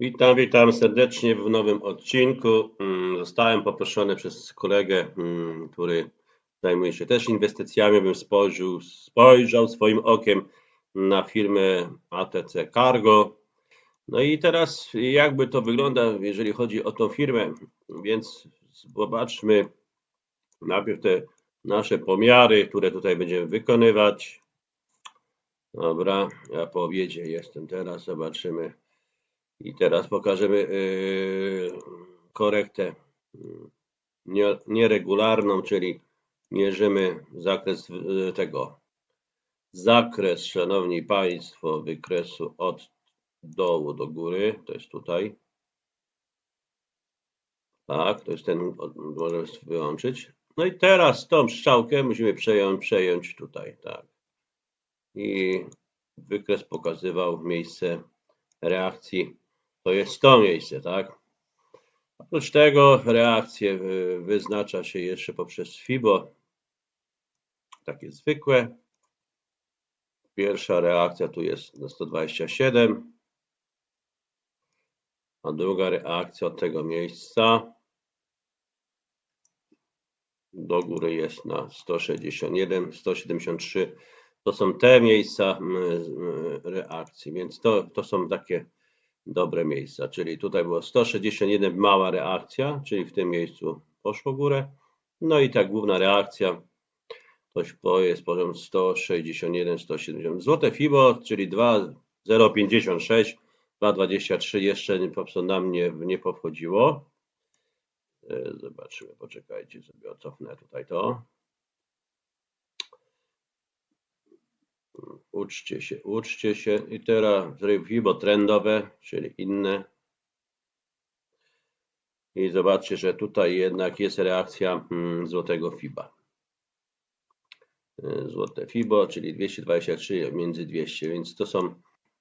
Witam, witam serdecznie w nowym odcinku. Mm, Zostałem poproszony przez kolegę, mm, który zajmuje się też inwestycjami, bym spojrzał, spojrzał swoim okiem na firmę ATC Cargo. No i teraz jakby to wygląda, jeżeli chodzi o tą firmę, więc zobaczmy najpierw te nasze pomiary, które tutaj będziemy wykonywać. Dobra, ja po obiedzie jestem teraz, zobaczymy. I teraz pokażemy yy, korektę nie- nieregularną, czyli mierzymy zakres yy, tego. Zakres, szanowni państwo, wykresu od dołu do góry, to jest tutaj. Tak, to jest ten, możemy wyłączyć. No i teraz tą strzałkę musimy przejąć, przejąć tutaj, tak. I wykres pokazywał miejsce reakcji. To jest to miejsce, tak? Oprócz tego reakcje wy- wyznacza się jeszcze poprzez FIBO, takie zwykłe. Pierwsza reakcja tu jest na 127, a druga reakcja od tego miejsca do góry jest na 161, 173. To są te miejsca reakcji, więc to, to są takie dobre miejsca. Czyli tutaj było 161 mała reakcja, czyli w tym miejscu poszło górę. No i ta główna reakcja to jest poziom 161, 170. Złote FIBO, czyli 2,056, 2,23 jeszcze po prostu nam nie, nie powchodziło. E, Zobaczymy, poczekajcie sobie, cofnę tutaj to. Uczcie się, uczcie się. I teraz FIBO trendowe, czyli inne. I zobaczcie, że tutaj jednak jest reakcja mm, złotego FIBA. E, Złote FIBO, czyli 223 między 200, więc to są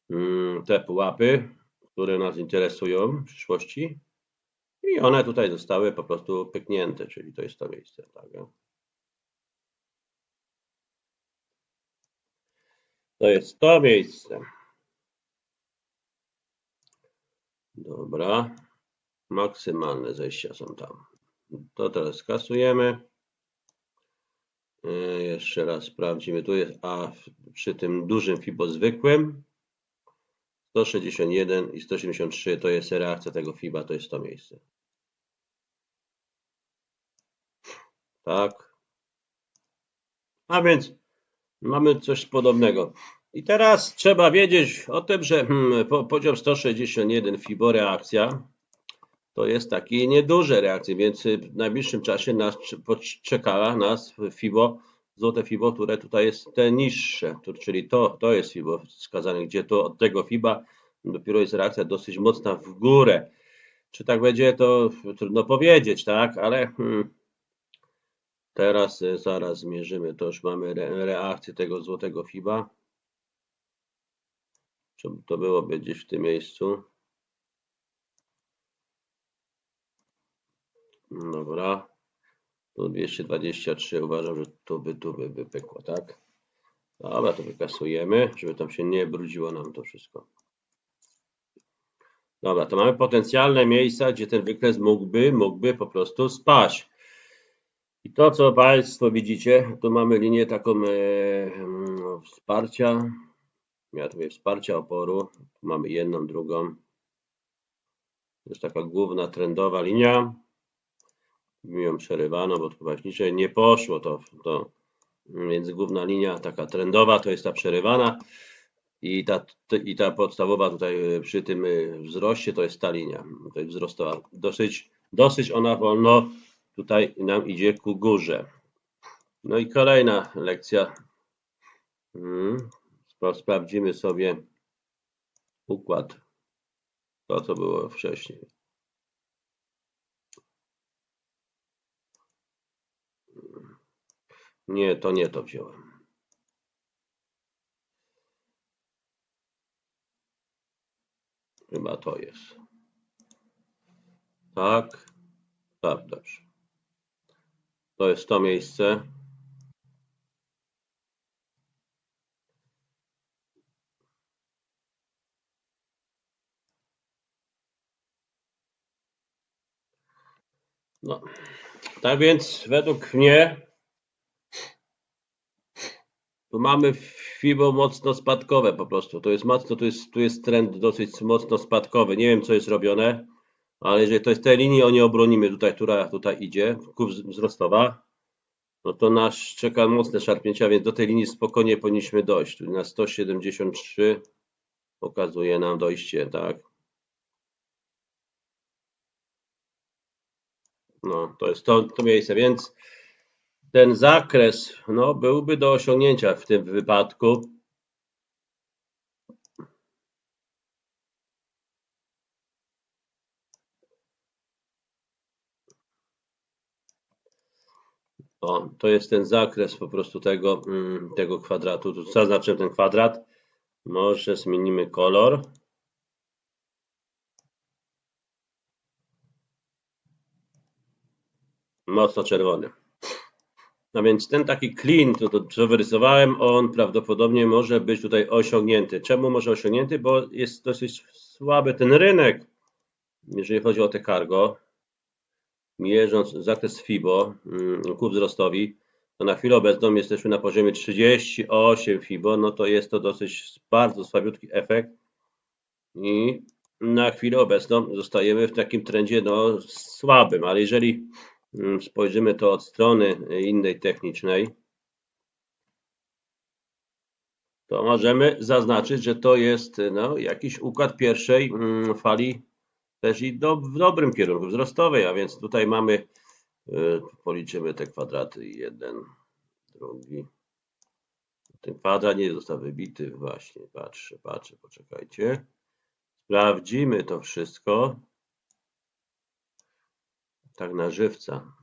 mm, te pułapy, które nas interesują w przyszłości. I one tutaj zostały po prostu pyknięte, czyli to jest to miejsce. Tak? To jest to miejsce. Dobra. Maksymalne zejścia są tam. To teraz skasujemy. Yy, Jeszcze raz sprawdzimy. Tu jest A przy tym dużym FIBO zwykłym. 161 i 173 to jest reakcja tego FIBA, to jest to miejsce. Tak. A więc mamy coś podobnego. I teraz trzeba wiedzieć o tym, że hmm, po, poziom 161 FIBO reakcja to jest taki nieduże reakcje, więc w najbliższym czasie nas czekała nas FIBO, złote FIBO, które tutaj jest te niższe, czyli to, to jest FIBO wskazane, gdzie to od tego FIBA dopiero jest reakcja dosyć mocna w górę. Czy tak będzie, to trudno powiedzieć, tak, ale hmm, teraz y, zaraz zmierzymy, to już mamy re, reakcję tego złotego FIBA. To byłoby gdzieś w tym miejscu. Dobra. Tu 223 uważam, że tu by, tu by wypykło, tak? Dobra, to wykasujemy, żeby tam się nie brudziło nam to wszystko. Dobra, to mamy potencjalne miejsca, gdzie ten wykres mógłby, mógłby po prostu spaść. I to, co Państwo widzicie, tu mamy linię taką e, mm, wsparcia. Ja tu wsparcia oporu. Mamy jedną, drugą. To jest taka główna trendowa linia. Mi ją przerywano, bo tu właśnie nie poszło to, to. Więc główna linia taka trendowa to jest ta przerywana. I ta, I ta podstawowa tutaj y, przy tym y, wzroście to jest ta linia. To jest wzrostowa. Dosyć, dosyć ona wolno tutaj nam idzie ku górze. No i kolejna lekcja. Mm, spra- Sprawdzimy sobie układ. To, co było wcześniej. Nie, to nie to wziąłem. Chyba to jest. Tak. Tak, dobrze. To jest to miejsce. No. Tak więc według mnie tu mamy FIBO mocno spadkowe po prostu. To jest mocno, tu jest, tu jest trend dosyć mocno spadkowy. Nie wiem co jest robione ale jeżeli to jest tej linii o nie obronimy tutaj, która tutaj idzie, kurw wzrostowa, no to nas czeka mocne szarpnięcia, więc do tej linii spokojnie powinniśmy dojść. Tu na 173 pokazuje nam dojście, tak? No, to jest to, to miejsce, więc ten zakres no, byłby do osiągnięcia w tym wypadku. O, to jest ten zakres po prostu tego, mm, tego kwadratu. Tu zaznaczę ten kwadrat. Może zmienimy kolor. Mocno czerwony. No więc ten taki clean, to, to co wyrysowałem, on prawdopodobnie może być tutaj osiągnięty. Czemu może osiągnięty? Bo jest dosyć słaby ten rynek, jeżeli chodzi o te cargo. Mierząc zakres FIBO mm, ku wzrostowi, to na chwilę obecną jesteśmy na poziomie 38 FIBO, no to jest to dosyć bardzo słabiutki efekt. I na chwilę obecną zostajemy w takim trendzie no, słabym, ale jeżeli mm, spojrzymy to od strony innej technicznej, to możemy zaznaczyć, że to jest no, jakiś układ pierwszej mm, fali też i do, w dobrym kierunku wzrostowej, a więc tutaj mamy, y, policzymy te kwadraty, jeden, drugi. Ten kwadrat nie został wybity, właśnie, patrzę, patrzę, poczekajcie. Sprawdzimy to wszystko. Tak na żywca.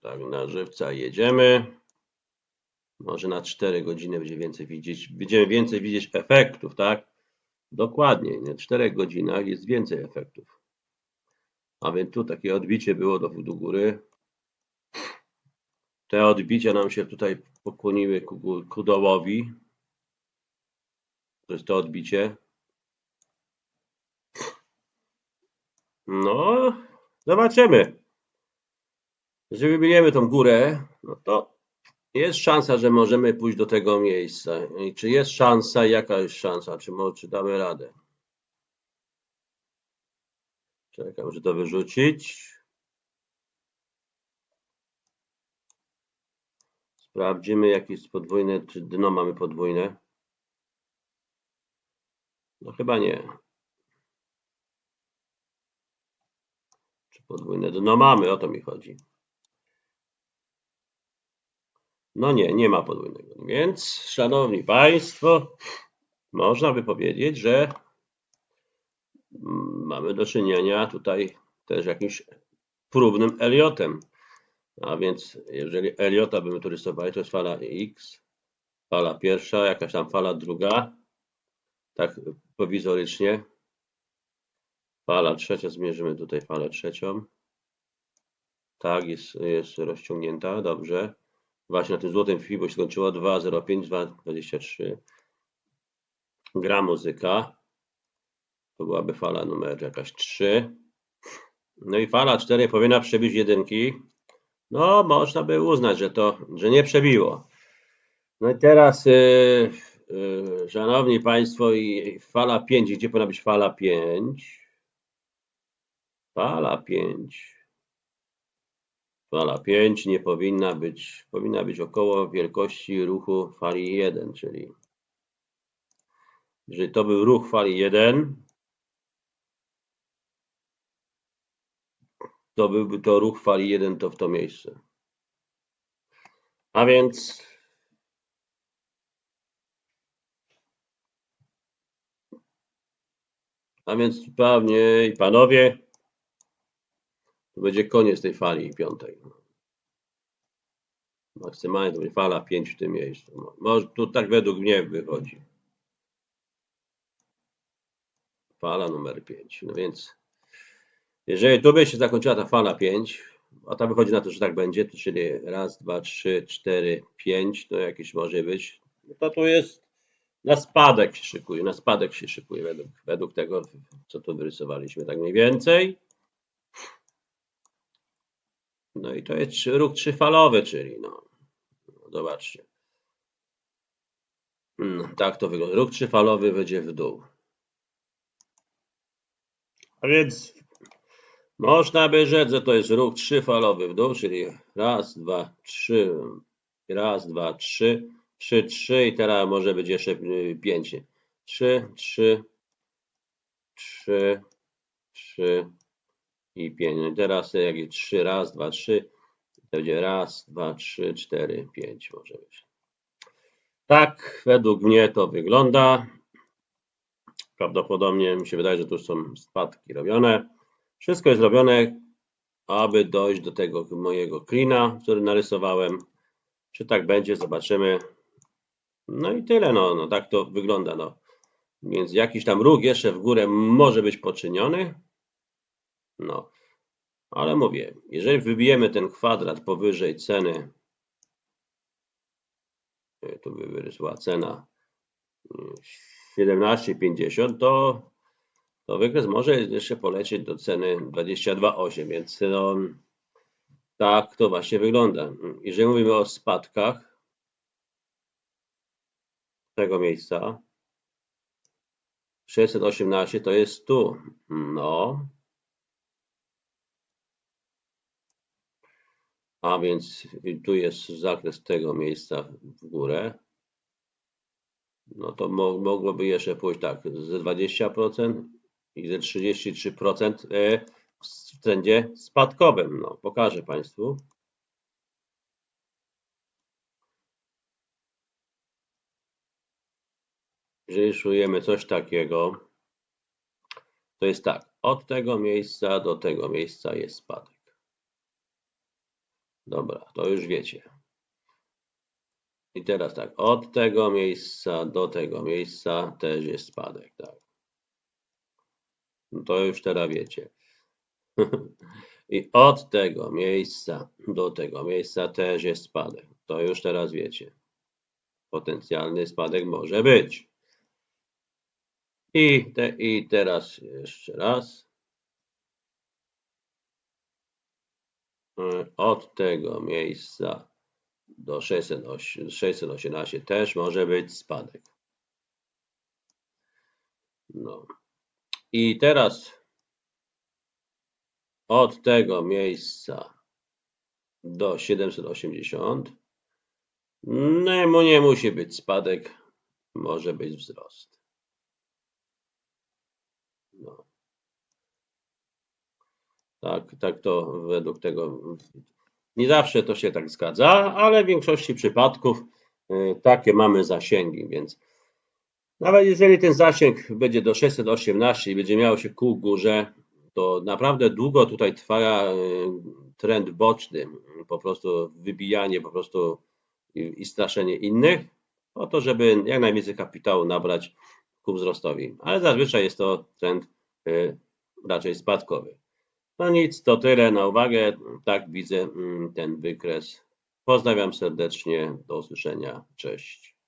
Tak na żywca jedziemy. Może na 4 godziny będzie więcej widzieć, będziemy więcej widzieć efektów, tak? Dokładnie, na 4 godzinach jest więcej efektów. A więc tu takie odbicie było do, do góry. Te odbicia nam się tutaj pokłoniły ku, ku dołowi. To jest to odbicie. No, zobaczymy. Jeżeli wybijemy tą górę, no to jest szansa, że możemy pójść do tego miejsca. I czy jest szansa? Jaka jest szansa? Czy, mo- czy damy radę? Czekam, muszę to wyrzucić. Sprawdzimy, jakie jest podwójne, czy dno mamy podwójne. No chyba nie. Czy podwójne dno mamy? O to mi chodzi. No nie, nie ma podwójnego. Więc, szanowni Państwo, można by powiedzieć, że mm, mamy do czynienia tutaj też jakimś próbnym Eliotem. A więc, jeżeli Eliota bym tu to jest fala X, fala pierwsza, jakaś tam fala druga, tak prowizorycznie. Fala trzecia, zmierzymy tutaj falę trzecią. Tak, jest, jest rozciągnięta, dobrze właśnie na tym złotym FIBO się skończyło 2,05, 2,23. Gra muzyka. To byłaby fala numer jakaś 3. No i fala 4 powinna przebić jedynki. No, można by uznać, że to, że nie przebiło. No i teraz, yy, yy, szanowni Państwo, i fala 5, gdzie powinna być fala 5? Fala 5. Fala 5 nie powinna być, powinna być około wielkości ruchu fali 1, czyli jeżeli to był ruch fali 1, to byłby to ruch fali 1 to w to miejsce. A więc a więc panie i panowie to będzie koniec tej fali piątej. Maksymalnie to będzie fala 5 w tym miejscu. Może tu tak według mnie wychodzi. Fala numer 5. No więc jeżeli tu by się zakończyła ta fala 5, a ta wychodzi na to, że tak będzie, to czyli raz, dwa, trzy, cztery, pięć, to jakieś może być, no to tu jest na spadek się szykuje, na spadek się szykuje według, według tego, co tu wyrysowaliśmy, tak mniej więcej. No i to jest ruch trzyfalowy, czyli no, no zobaczcie. Mm, Tak to wygląda. Ruch trzyfalowy będzie w dół. A więc można by rzec, że to jest ruch trzyfalowy w dół, czyli raz, dwa, trzy, raz, dwa, trzy, trzy, trzy i teraz może być jeszcze y, pięć. Trzy, trzy, trzy, trzy i pięć. No i teraz jak jest trzy, raz, dwa, trzy, to będzie raz, dwa, trzy, cztery, pięć może być. Tak według mnie to wygląda. Prawdopodobnie mi się wydaje, że tu są spadki robione. Wszystko jest robione, aby dojść do tego mojego klina, który narysowałem. Czy tak będzie, zobaczymy. No i tyle, no, no tak to wygląda. No. Więc jakiś tam ruch jeszcze w górę może być poczyniony. No, ale mówię, jeżeli wybijemy ten kwadrat powyżej ceny, y, tu by wyrysła cena y, 17,50, to, to wykres może jeszcze polecieć do ceny 22,8, więc no, tak to właśnie wygląda. Jeżeli mówimy o spadkach tego miejsca, 618 to jest tu. No. A więc tu jest zakres tego miejsca w górę. No to mo mogłoby jeszcze pójść tak, ze 20% i ze 33% e, w trendzie spadkowym. No, pokażę Państwu. Jeżeli szujemy coś takiego, to jest tak, od tego miejsca do tego miejsca jest spadek. Dobra, to już wiecie. I teraz tak, od tego miejsca do tego miejsca też jest spadek, tak. No to już teraz wiecie. I od tego miejsca do tego miejsca też jest spadek. To już teraz wiecie. Potencjalny spadek może być. I, te, I teraz jeszcze raz. Od tego miejsca do 608 618 też może być spadek. No. I teraz od tego miejsca do 780 no, nie musi być spadek, może być wzrost. No. Tak, tak to według tego. Nie zawsze to się tak zgadza, ale w większości przypadków y, takie mamy zasięgi, więc nawet jeżeli ten zasięg będzie do 618 i będzie miał się ku górze, to naprawdę długo tutaj trwa y, trend boczny, po prostu wybijanie po prostu i, i straszenie innych, po to, żeby jak najwięcej kapitału nabrać ku wzrostowi. Ale zazwyczaj jest to trend y, raczej spadkowy. No nic, to tyle na uwagę. Tak widzę mm, ten wykres. Pozdrawiam serdecznie. Do usłyszenia. Cześć.